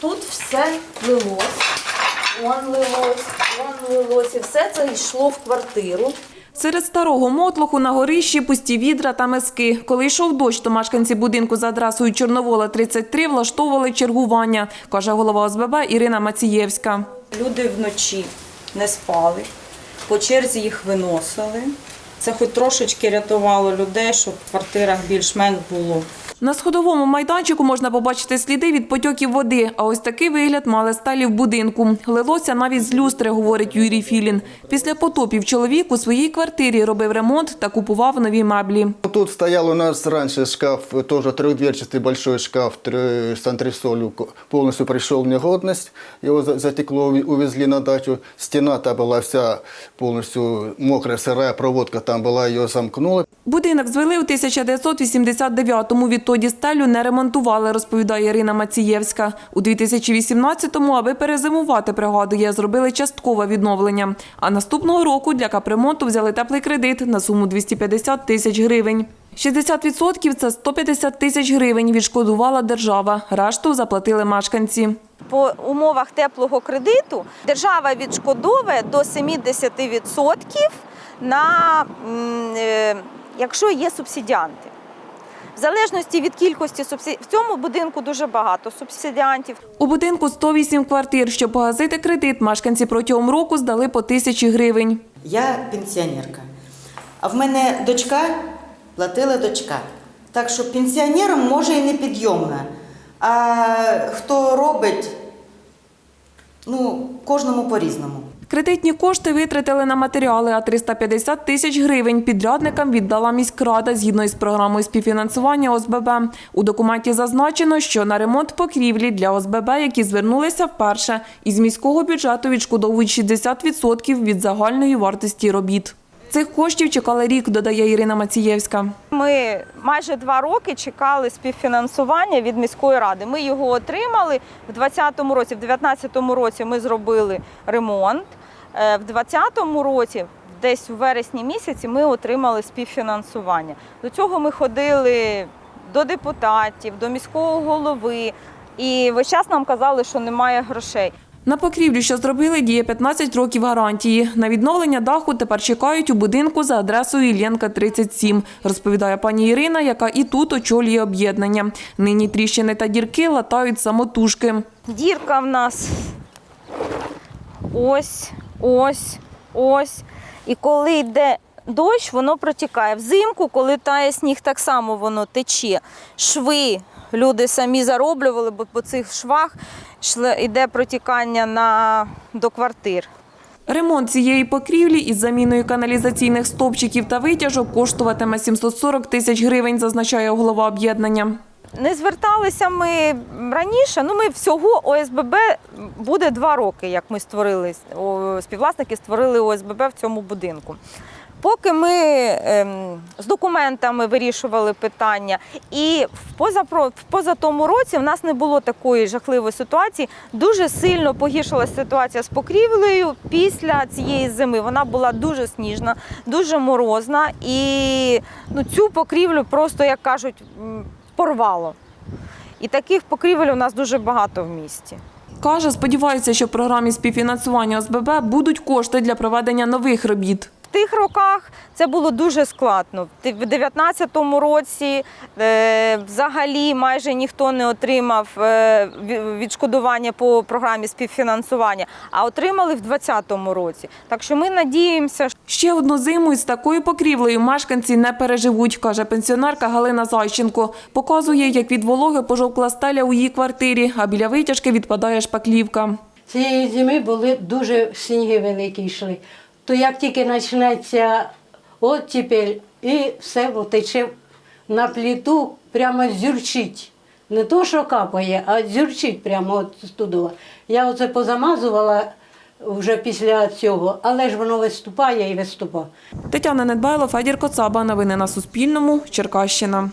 Тут все лилось. Вон лилось, вон лилось. І все це йшло в квартиру. Серед старого мотлуху на горищі пусті відра та миски. Коли йшов дощ, то мешканці будинку за адресою Чорновола 33 влаштовували чергування, каже голова ОСББ Ірина Мацієвська. Люди вночі не спали, по черзі їх виносили. Це хоч трошечки рятувало людей, щоб в квартирах більш-менш було. На сходовому майданчику можна побачити сліди від потьоків води, а ось такий вигляд мали сталі в будинку. Лилося навіть з люстри, говорить Юрій Філін. Після потопів чоловік у своїй квартирі робив ремонт та купував нові меблі. Тут стоял у нас раньше шкаф, тоже трехдверчатый большой шкаф тр- с антресолью, ко- полностью пришел в негодность. Его за- затекло, уви- увезли на дачу. Стена та была вся полностью мокрая, сырая, проводка там была, ее замкнула. Будинок звели у 1989-му. Відтоді стелю не ремонтували, розповідає Ірина Мацієвська. У 2018-му, аби перезимувати, пригадує, зробили часткове відновлення. А наступного року для капремонту взяли теплий кредит на суму 250 тисяч гривень. 60% – це 150 тисяч гривень відшкодувала держава. Решту заплатили мешканці. По умовах теплого кредиту держава відшкодовує до 70% на, е, якщо є субсидіанти. В залежності від кількості субсидій, в цьому будинку дуже багато субсидіантів. У будинку 108 квартир. Щоб погасити кредит, мешканці протягом року здали по тисячі гривень. Я пенсіонерка. А в мене дочка платила дочка. Так що пенсіонерам може і не підйомна. А хто робить, ну, кожному по-різному. Кредитні кошти витратили на матеріали, а 350 тисяч гривень підрядникам віддала міськрада згідно із програмою співфінансування ОСББ. У документі зазначено, що на ремонт покрівлі для ОСББ, які звернулися вперше, із міського бюджету відшкодовують 60% від загальної вартості робіт. Цих коштів чекали рік, додає Ірина Мацієвська. Ми майже два роки чекали співфінансування від міської ради. Ми його отримали в 2020 році. В 2019 році ми зробили ремонт. Е, В 2020 році, десь у вересні місяці, ми отримали співфінансування. До цього ми ходили до депутатів, до міського голови. І весь час нам казали, що немає грошей. На покрівлю, що зробили, діє 15 років гарантії. На відновлення даху тепер чекають у будинку за адресою Іллєнка 37, розповідає пані Ірина, яка і тут очолює об'єднання. Нині тріщини та дірки латають самотужки. Дірка в нас ось, ось, ось. І коли йде дощ, воно протікає. Взимку, коли тає сніг, так само воно тече. Шви люди самі зароблювали, бо по цих швах йде протікання на, до квартир. Ремонт цієї покрівлі із заміною каналізаційних стовпчиків та витяжок коштуватиме 740 тисяч гривень, зазначає голова об'єднання. Не зверталися ми раніше. Ну, ми всього ОСББ буде два роки, як ми створили співвласники створили ОСББ в цьому будинку. Поки ми ем, з документами вирішували питання, і в позапро- в позатому році в нас не було такої жахливої ситуації. Дуже сильно погіршилася ситуація з покрівлею після цієї зими. Вона була дуже сніжна, дуже морозна, і ну, цю покрівлю просто, як кажуть, порвало. І таких покрівель у нас дуже багато в місті. Каже, сподівається, що в програмі співфінансування ОСББ будуть кошти для проведення нових робіт. Тих роках це було дуже складно. В 2019 році е, взагалі майже ніхто не отримав е, відшкодування по програмі співфінансування, а отримали в 2020 році. Так що ми надіємося, Ще одну зиму із такою покрівлею мешканці не переживуть, каже пенсіонерка Галина Зайченко. Показує, як від вологи пожовкла стеля у її квартирі, а біля витяжки відпадає шпаклівка. Цієї зими були дуже сніги великі йшли. То як тільки почнеться оттепель, і все тече на плиту, прямо зюрчить. Не то, що капає, а зюрчить прямо от туди. Я оце позамазувала вже після цього, але ж воно виступає і виступає. Тетяна Недбайло, Федір Коцаба. Новини на Суспільному. Черкащина.